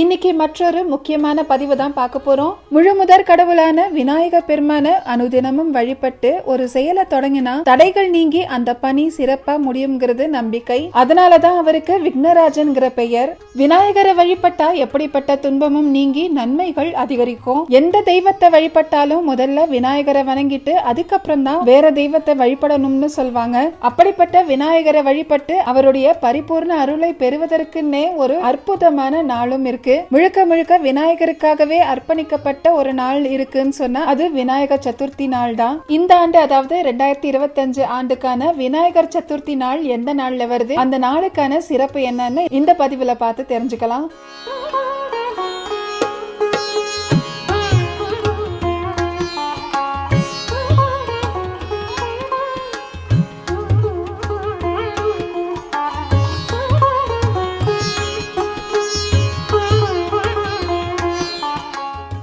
இன்னைக்கு மற்றொரு முக்கியமான பதிவு தான் பார்க்க போறோம். முழு முதற் கடவுளான விநாயக பெருமான அனுதினமும் வழிபட்டு ஒரு செயலை தொடங்கினா தடைகள் நீங்கி அந்த பணி சிறப்பா முடியுங்கிறது நம்பிக்கை. அதனாலதான் அவருக்கு விக்னராஜன்கிற பெயர். விநாயகரை வழிபட்டா எப்படிப்பட்ட துன்பமும் நீங்கி நன்மைகள் அதிகரிக்கும். எந்த தெய்வத்தை வழிபட்டாலும் முதல்ல விநாயகரை வணங்கிட்டு அதுக்கப்புறம் தான் வேற தெய்வத்தை வழிபடணும்னு சொல்வாங்க. அப்படிப்பட்ட விநாயகரை வழிபட்டு அவருடைய பரிபூர்ண அருளை பெறுவதற்குன்னே ஒரு அற்புதமான நாளும் இருக்கு. முழுக்க முழுக்க விநாயகருக்காகவே அர்ப்பணிக்கப்பட்ட ஒரு நாள் இருக்குன்னு சொன்னா அது விநாயகர் சதுர்த்தி நாள் தான் இந்த ஆண்டு அதாவது ரெண்டாயிரத்தி இருபத்தஞ்சு ஆண்டுக்கான விநாயகர் சதுர்த்தி நாள் எந்த நாள்ல வருது? அந்த நாளுக்கான சிறப்பு என்னன்னு இந்த பதிவுல பார்த்து தெரிஞ்சுக்கலாம்.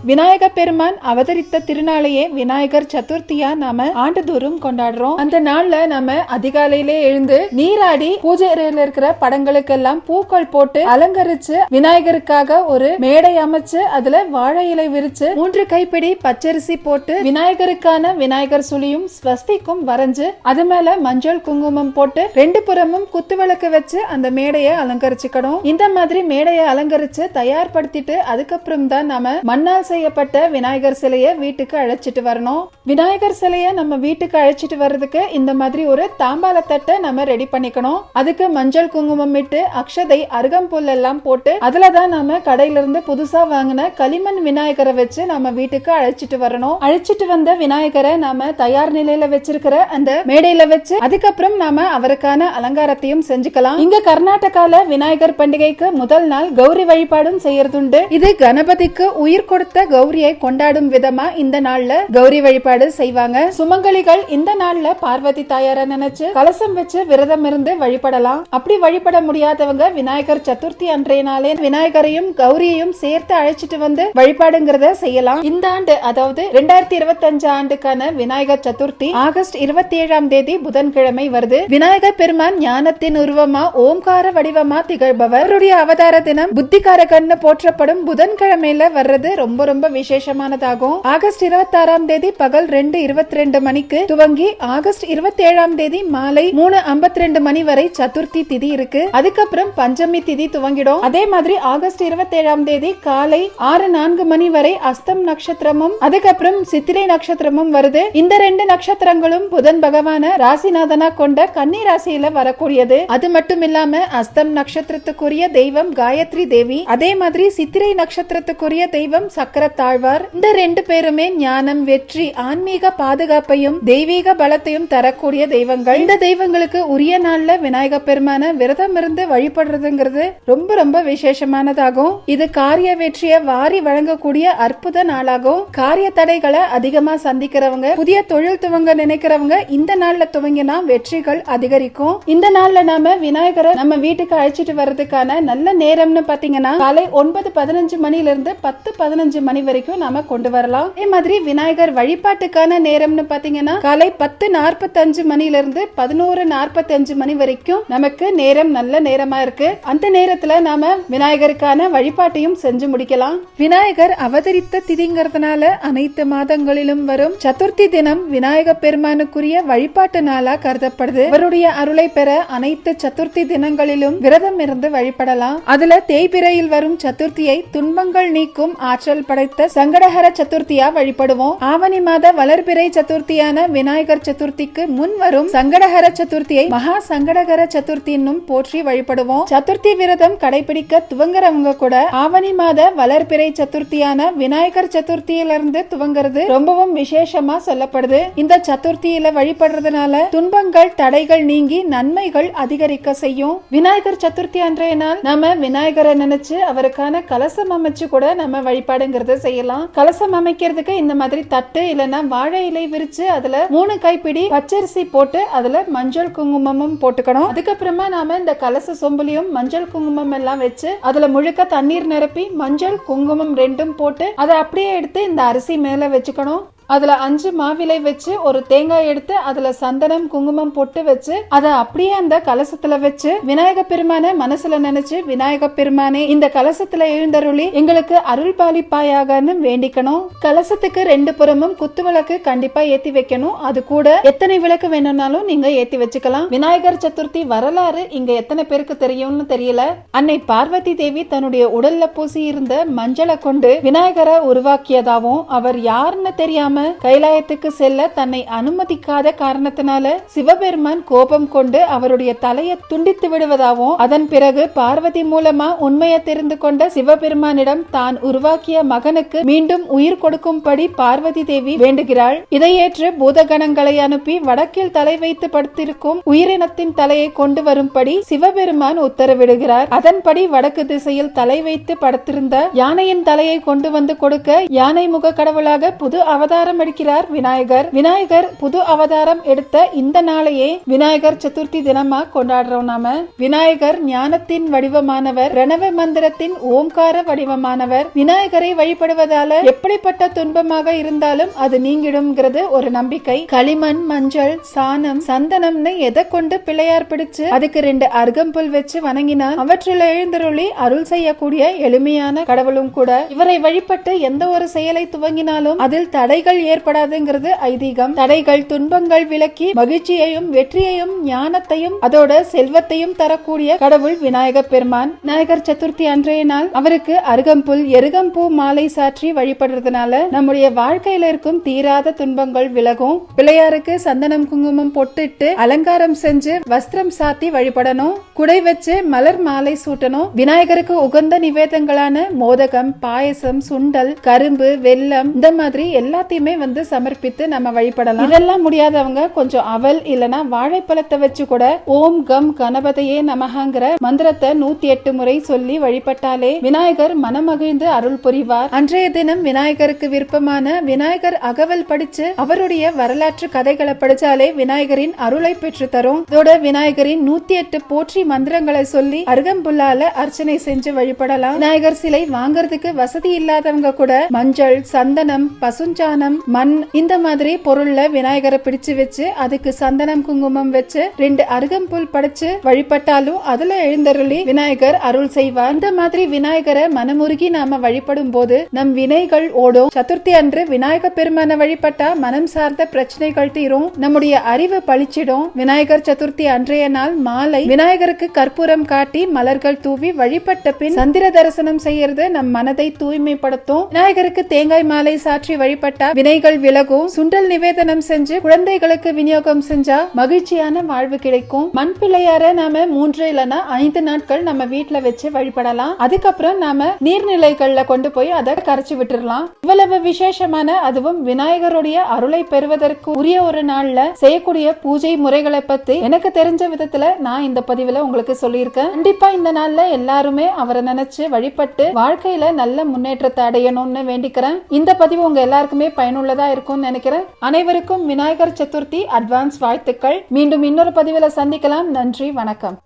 விநாயக பெருமான் அவதரித்த திருநாளையே விநாயகர் சதுர்த்தியா நாம ஆண்டுதோறும் கொண்டாடுறோம். அந்த நாள்ல நாம அதிகாலையிலே எழுந்து நீராடி பூஜை அறையில இருக்கிற படங்களுக்கு எல்லாம் பூக்கள் போட்டு அலங்கரிச்சு விநாயகருக்காக ஒரு மேடை அமைச்சு அதுல வாழை இலை விரிச்சு மூன்று கைப்பிடி பச்சரிசி போட்டு விநாயகருக்கான விநாயகர் சுழியும் ஸ்வஸ்திக்கும் வரைஞ்சு அது மேல மஞ்சள் குங்குமம் போட்டு ரெண்டு புறமும் குத்து விளக்கு வச்சு அந்த மேடையை அலங்கரிச்சுக்கணும். இந்த மாதிரி மேடையை அலங்கரிச்சு தயார்படுத்திட்டு அதுக்கப்புறம் தான் நாம மண்ணால் செய்யப்பட்ட விநாயகர் சிலையை வீட்டுக்கு அழைச்சிட்டு வரணும். விநாயகர் சிலையை நம்ம வீட்டுக்கு அழைச்சிட்டு வர்றதுக்கு இந்த மாதிரி ஒரு தாம்பால தட்டை நம்ம ரெடி பண்ணிக்கணும். அதுக்கு மஞ்சள் குங்குமம் இட்டு அக்ஷதை அருகம்புல் எல்லாம் போட்டு அதுல தான் நாம கடையில இருந்து புதுசா வாங்கின களிமண் விநாயகரை வச்சு நம்ம வீட்டுக்கு அழைச்சிட்டு வரணும். அழைச்சிட்டு வந்த விநாயகரை நாம தயார் நிலையில வச்சிருக்கிற அந்த மேடையில வச்சு அதுக்கப்புறம் நாம அவருக்கான அலங்காரத்தையும் செஞ்சுக்கலாம். இங்க கர்நாடகால விநாயகர் பண்டிகைக்கு முதல் நாள் கௌரி வழிபாடும் செய்யறதுண்டு. இது கணபதிக்கு உயிர் கொடுத்த கௌரியை கொண்டாடும் விதமா இந்த நாள்ல கௌரி வழிபாடு செய்வாங்க. சுமங்கலிகள் இந்த நாள்ல பார்வதி தாயார நினைச்சு கலசம் வச்சு விரதம் இருந்து வழிபடலாம். அப்படி வழிபட முடியாதவங்க விநாயகர் சதுர்த்தி அன்றைய நாளே விநாயகரையும் கௌரியையும் சேர்த்து அழைச்சிட்டு வந்து வழிபாடுங்கிறத செய்யலாம். இந்த ஆண்டு அதாவது ரெண்டாயிரத்தி இருபத்தி அஞ்சு ஆண்டுக்கான விநாயகர் சதுர்த்தி ஆகஸ்ட் இருபத்தி ஏழாம் தேதி புதன்கிழமை வருது. விநாயகர் பெருமான் ஞானத்தின் உருவமா ஓம்கார வடிவமா திகழ்பவர். அவருடைய அவதார தினம் புத்திகாரகன்னு போற்றப்படும் புதன்கிழமையில வர்றது ரொம்ப ரொம்ப விசேஷமானதாகும். ஆகஸ்ட் இருபத்தி ஆறாம் தேதி பகல் ரெண்டு இருபத்தி ரெண்டு மணிக்கு துவங்கி ஆகஸ்ட் இருபத்தி ஏழாம் தேதி மாலை மூணு ஐம்பத்தி ரெண்டு மணி வரை சதுர்த்தி திதி இருக்கு. அதுக்கப்புறம் பஞ்சமி திதி துவங்கிடும். அதே மாதிரி ஆகஸ்ட் இருபத்தி ஏழாம் தேதி காலை ஆறு நான்கு மணி வரை அஸ்தம் நட்சத்திரமும் அதுக்கப்புறம் சித்திரை நட்சத்திரமும் வருது. இந்த ரெண்டு நட்சத்திரங்களும் புதன் பகவான ராசிநாதனா கொண்ட கன்னி ராசியில வரக்கூடியது. அது மட்டும் இல்லாம அஸ்தம் நட்சத்திரத்துக்குரிய தெய்வம் காயத்ரி தேவி. அதே மாதிரி சித்திரை நட்சத்திரத்துக்குரிய தெய்வம் சக்கர சக்கரத்தாழ்வார் இந்த ரெண்டு பேருமே ஞானம் வெற்றி ஆன்மீக பாதுகாப்பையும் தெய்வீக பலத்தையும் தரக்கூடிய தெய்வங்கள். இந்த தெய்வங்களுக்கு உரிய நாள்ல விநாயக பெருமான விரதம் இருந்து வழிபடுறதுங்கிறது ரொம்ப ரொம்ப விசேஷமானதாகும். இது காரிய வெற்றிய வாரி வழங்கக்கூடிய அற்புத நாளாகும். காரிய தடைகளை அதிகமா சந்திக்கிறவங்க புதிய தொழில் துவங்க நினைக்கிறவங்க இந்த நாள்ல துவங்கினா வெற்றிகள் அதிகரிக்கும். இந்த நாள்ல நாம விநாயகரை நம்ம வீட்டுக்கு அழைச்சிட்டு வர்றதுக்கான நல்ல நேரம்னு பாத்தீங்கன்னா காலை ஒன்பது பதினஞ்சு மணில இருந்து பத்து பதினஞ்சு மணி வரைக்கும் நாம கொண்டு வரலாம். அதே மாதிரி விநாயகர் வழிபாட்டுக்கான நேரம்னு பாத்தீங்கன்னா காலை பத்து நாற்பத்தஞ்சு மணில இருந்து பதினோரு நாற்பத்தஞ்சு மணி வரைக்கும் நமக்கு நேரம் நல்ல நேரமா இருக்கு. அந்த நேரத்துல நாம விநாயகருக்கான வழிபாட்டையும் செஞ்சு முடிக்கலாம். விநாயகர் அவதரித்த திதிங்கிறதுனால அனைத்து மாதங்களிலும் வரும் சதுர்த்தி தினம் விநாயக பெருமானுக்குரிய வழிபாட்டு நாளா கருதப்படுது. இவருடைய அருளை பெற அனைத்து சதுர்த்தி தினங்களிலும் விரதம் இருந்து வழிபடலாம். அதுல தேய்பிரையில் வரும் சதுர்த்தியை துன்பங்கள் நீக்கும் ஆற்றல் பட அழைத்த சங்கடஹர சதுர்த்தியா வழிபடுவோம். ஆவணி மாத வளர்பிறை சதுர்த்தியான விநாயகர் சதுர்த்திக்கு முன் வரும் சங்கடஹர சதுர்த்தியை மகா சங்கடகர சதுர்த்தி என்னும் போற்றி வழிபடுவோம். சதுர்த்தி விரதம் கடைபிடிக்க துவங்குறவங்க கூட ஆவணி மாத வளர்பிறை சதுர்த்தியான விநாயகர் சதுர்த்தியிலிருந்து துவங்குறது ரொம்பவும் விசேஷமா சொல்லப்படுது. இந்த சதுர்த்தியில வழிபடுறதுனால துன்பங்கள் தடைகள் நீங்கி நன்மைகள் அதிகரிக்க செய்யும். விநாயகர் சதுர்த்தி அன்றைய நாள் நாம விநாயகரை நினைச்சு அவருக்கான கலசம் அமைச்சு கூட நம்ம வழிபாடுங்கிறது செய்யலாம். கலசம் அமைக்கிறதுக்கு இந்த மாதிரி தட்டு இல்லைன்னா வாழை இலை விரிச்சு அதுல மூணு கைப்பிடி பச்சரிசி போட்டு அதுல மஞ்சள் குங்குமமும் போட்டுக்கணும். அதுக்கப்புறமா நாம இந்த கலச சொம்புலையும் மஞ்சள் குங்குமம் எல்லாம் வச்சு அதுல முழுக்க தண்ணீர் நிரப்பி மஞ்சள் குங்குமம் ரெண்டும் போட்டு அதை அப்படியே எடுத்து இந்த அரிசி மேல வச்சுக்கணும். அதுல அஞ்சு மாவிலை வச்சு ஒரு தேங்காய் எடுத்து அதுல சந்தனம் குங்குமம் பொட்டு வச்சு அதை அப்படியே அந்த கலசத்துல வச்சு விநாயக பெருமானை மனசுல நினைச்சு விநாயக பெருமானே இந்த கலசத்துல எழுந்தருளி எங்களுக்கு அருள் பாலிப்பாயாகன்னு வேண்டிக்கணும். கலசத்துக்கு ரெண்டு புறமும் குத்து விளக்கு கண்டிப்பா ஏத்தி வைக்கணும். அது கூட எத்தனை விளக்கு வேணும்னாலும் நீங்க ஏத்தி வச்சுக்கலாம். விநாயகர் சதுர்த்தி வரலாறு இங்க எத்தனை பேருக்கு தெரியும்னு தெரியல. அன்னை பார்வதி தேவி தன்னுடைய உடல்ல பூசி இருந்த மஞ்சளை கொண்டு விநாயகரை உருவாக்கியதாவும் அவர் யாருன்னு தெரியாம கைலாயத்துக்கு செல்ல தன்னை அனுமதிக்காத காரணத்தினால சிவபெருமான் கோபம் கொண்டு அவருடைய தலையை துண்டித்து விடுவதாகவும் அதன் பிறகு பார்வதி மூலமா உண்மையை தெரிந்து கொண்ட சிவபெருமானிடம் தான் உருவாக்கிய மகனுக்கு மீண்டும் உயிர் கொடுக்கும்படி பார்வதி தேவி வேண்டுகிறாள். இதையேற்று ஏற்று பூதகணங்களை அனுப்பி வடக்கில் தலை வைத்து படுத்திருக்கும் உயிரினத்தின் தலையை கொண்டு வரும்படி சிவபெருமான் உத்தரவிடுகிறார். அதன்படி வடக்கு திசையில் தலை வைத்து படுத்திருந்த யானையின் தலையை கொண்டு வந்து கொடுக்க யானை முக கடவுளாக புது அவதாரம் அவதாரம் எடுக்கிறார் விநாயகர். விநாயகர் புது அவதாரம் எடுத்த இந்த நாளையே விநாயகர் சதுர்த்தி தினமா கொண்டாடுறோம் நாம. விநாயகர் ஞானத்தின் வடிவமானவர் ரணவ மந்திரத்தின் ஓம்கார வடிவமானவர். விநாயகரை வழிபடுவதால எப்படிப்பட்ட துன்பமாக இருந்தாலும் அது நீங்கிடும்ங்கிறது ஒரு நம்பிக்கை. களிமண் மஞ்சள் சாணம் சந்தனம்னு எதை கொண்டு பிள்ளையார் பிடிச்சு அதுக்கு ரெண்டு அருகம்புல் வச்சு வணங்கினா அவற்றில் எழுந்தருளி அருள் செய்யக்கூடிய எளிமையான கடவுளும் கூட. இவரை வழிபட்டு எந்த ஒரு செயலை துவங்கினாலும் அதில் தடைகள் தடைகள் ஏற்படாதுங்கிறது ஐதீகம். தடைகள் துன்பங்கள் விலக்கி மகிழ்ச்சியையும் வெற்றியையும் ஞானத்தையும் அதோட செல்வத்தையும் தரக்கூடிய கடவுள் விநாயக பெருமான். விநாயகர் சதுர்த்தி அன்றைய நாள் அவருக்கு அருகம்புல் எருகம்பூ மாலை சாற்றி வழிபடுறதுனால நம்முடைய வாழ்க்கையில இருக்கும் தீராத துன்பங்கள் விலகும். பிள்ளையாருக்கு சந்தனம் குங்குமம் பொட்டுட்டு அலங்காரம் செஞ்சு வஸ்திரம் சாத்தி வழிபடணும். குடை வச்சு மலர் மாலை சூட்டணும். விநாயகருக்கு உகந்த நிவேதங்களான மோதகம் பாயசம் சுண்டல் கரும்பு வெல்லம் இந்த மாதிரி எல்லாத்தையுமே வந்து சமர்ப்பித்து நம்ம வழிபடலாம். இதெல்லாம் முடியாதவங்க கொஞ்சம் அவல் இல்லனா வாழைப்பழத்தை வச்சு கூட ஓம் கம் கணபதையே நமகங்கிற மந்திரத்தை நூத்தி எட்டு முறை சொல்லி வழிபட்டாலே விநாயகர் மனமகிழ்ந்து அருள் புரிவார். அன்றைய தினம் விநாயகருக்கு விருப்பமான விநாயகர் அகவல் படிச்சு அவருடைய வரலாற்று கதைகளை படிச்சாலே விநாயகரின் அருளை பெற்று தரும். இதோட விநாயகரின் நூத்தி எட்டு போற்றி மந்திரங்களை சொல்லி அருகம்புல்லால அர்ச்சனை செஞ்சு வழிபடலாம். விநாயகர் சிலை வாங்குறதுக்கு வசதி இல்லாதவங்க கூட மஞ்சள் சந்தனம் பசுஞ்சானம் மண் இந்த மாதிரி பொருள்ல விநாயகரை பிடிச்சு வச்சு அதுக்கு சந்தனம் குங்குமம் வச்சு ரெண்டு அருகம்புல் படைச்சு வழிபட்டாலும் அதுல எழுந்தருளி விநாயகர் அருள் செய்வார். இந்த மாதிரி விநாயகரை மனமுருகி நாம வழிபடும் போது நம் வினைகள் ஓடும். சதுர்த்தி அன்று விநாயக பெருமான வழிபட்டா மனம் சார்ந்த பிரச்சனைகள் தீரும். நம்முடைய அறிவு பழிச்சிடும். விநாயகர் சதுர்த்தி அன்றைய நாள் மாலை விநாயகருக்கு கற்பூரம் காட்டி மலர்கள் தூவி வழிபட்ட பின் சந்திர தரிசனம் செய்யறது நம் மனதை தூய்மைப்படுத்தும். விநாயகருக்கு தேங்காய் மாலை சாற்றி வழிபட்டா வினைகள் விலகும். சுண்டல் நிவேதனம் செஞ்சு குழந்தைகளுக்கு விநியோகம் செஞ்சா மகிழ்ச்சியான வாழ்வு கிடைக்கும். மண் பிள்ளையார நாம மூன்று இல்லனா ஐந்து நாட்கள் நம்ம வீட்டுல வச்சு வழிபடலாம். அதுக்கப்புறம் நாம நீர்நிலைகள்ல கொண்டு போய் அதை கரைச்சு விட்டுறலாம். இவ்வளவு விசேஷமான அதுவும் விநாயகருடைய அருளை பெறுவதற்கு உரிய ஒரு நாள்ல செய்யக்கூடிய பூஜை முறைகளை பத்தி எனக்கு தெரிஞ்ச விதத்துல நான் இந்த பதிவுல உங்களுக்கு சொல்லியிருக்கேன். கண்டிப்பா இந்த நாள்ல எல்லாருமே அவரை நினைச்சு வழிபட்டு வாழ்க்கையில நல்ல முன்னேற்றத்தை அடையணும்னு வேண்டிக்கிறேன். இந்த பதிவு உங்க எல்லாருக்குமே பயனுள்ளதா இருக்கும்னு நினைக்கிறேன். அனைவருக்கும் விநாயகர் சதுர்த்தி அட்வான்ஸ் வாழ்த்துக்கள். மீண்டும் இன்னொரு பதிவில் சந்திக்கலாம். நன்றி வணக்கம்.